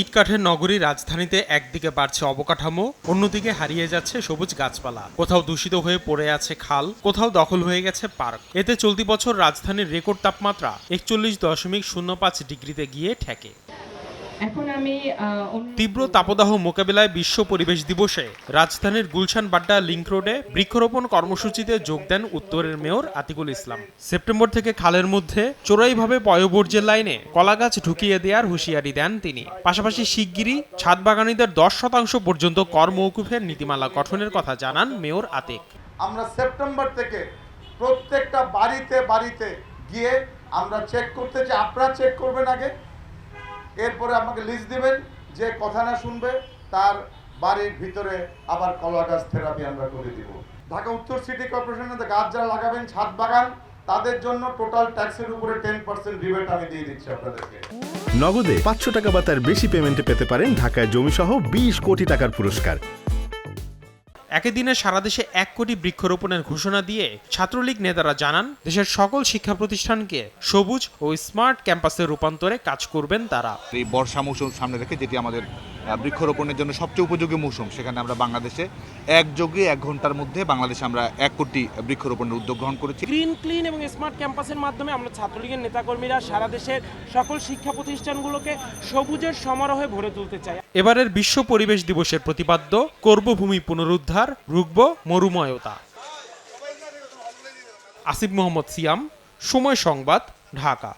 ইটকাঠের নগরী রাজধানীতে একদিকে বাড়ছে অবকাঠামো, অন্যদিকে হারিয়ে যাচ্ছে সবুজ গাছপালা। কোথাও দূষিত হয়ে পড়ে আছে খাল, কোথাও দখল হয়ে গেছে পার্ক। এতে চলতি বছর রাজধানীর রেকর্ড তাপমাত্রা একচল্লিশ দশমিক শূন্য পাঁচ ডিগ্রিতে গিয়ে ঠেকে। এখন আমি তীব্র তাপদাহ মোকাবিলায় বিশ্ব পরিবেশ দিবসে রাজধানীর গুলশান বাড্ডা লিংক রোডে বৃক্ষরোপণ কর্মসূচিতে যোগ দেন উত্তরের মেয়র আতিকুল ইসলাম। সেপ্টেম্বর থেকে খালের মধ্যে চোরাইভাবে পয়বর্জ্যের লাইনে কলাগাছ ঢুকিয়ে দেওয়ার হুঁশিয়ারি দেন তিনি। পাশাপাশি শিগগিরই ছাদ বাগানীদের দশ শতাংশ পর্যন্ত কর মৌকুফের নীতিমালা গঠনের কথা জানান মেয়র আতিক। আমরা সেপ্টেম্বর থেকে প্রত্যেকটা বাড়িতে বাড়িতে গিয়ে আমরা চেক করতে চাই। আপনারা চেক করবেন আগে। এরপরে আমাকে লিস্ট দিবেন, যে কথা না শুনবে, তার বাড়ির ভিতরে আবার কলা গাছ থেরাপি আমরা করে দিব। ঢাকা উত্তর সিটি কর্পোরেশনের গাছ যারা লাগাবেন, ছাদ বাগান, তাদের জন্য টোটাল ট্যাক্সের উপরে টেন পার্সেন্ট রিবেট আমি দিয়ে দিচ্ছি আপনাদেরকে। নগদে পাঁচশো টাকা বা তার বেশি পেমেন্টে পেতে পারেন ঢাকায় জমি সহ বিশ কোটি টাকার পুরস্কার। একই দিনে সারা দেশে এক কোটি বৃক্ষরোপণের ঘোষণা দিয়ে ছাত্রলীগ নেতারা জানান দেশের সকল শিক্ষা প্রতিষ্ঠানকে সবুজ ও স্মার্ট ক্যাম্পাসে রূপান্তরে কাজ করবেন তারা। এই বর্ষা মৌসুম সামনে রেখে যেটি আমাদের বৃক্ষরোপণের জন্য সবচেয়ে উপযোগী মৌসুম সেখানে আমরা বাংলাদেশে একযোগে এক ঘণ্টার মধ্যে বাংলাদেশে আমরা এক কোটি বৃক্ষরোপণের উদ্যোগ গ্রহণ করেছি। গ্রিন ক্লিন এবং স্মার্ট ক্যাম্পাসের মাধ্যমে আমরা ছাত্রলীগের নেতাকর্মীরা সারা দেশের সকল শিক্ষা প্রতিষ্ঠানগুলোকে সবুজের সমারোহে ভরে তুলতে চাই। এবারের বিশ্ব পরিবেশ দিবসের প্রতিপাদ্য করব ভূমি পুনরুদ্ধার, রুখব মরুময়তা। আসিফ মোহাম্মদ সিয়াম, সময় সংবাদ, ঢাকা।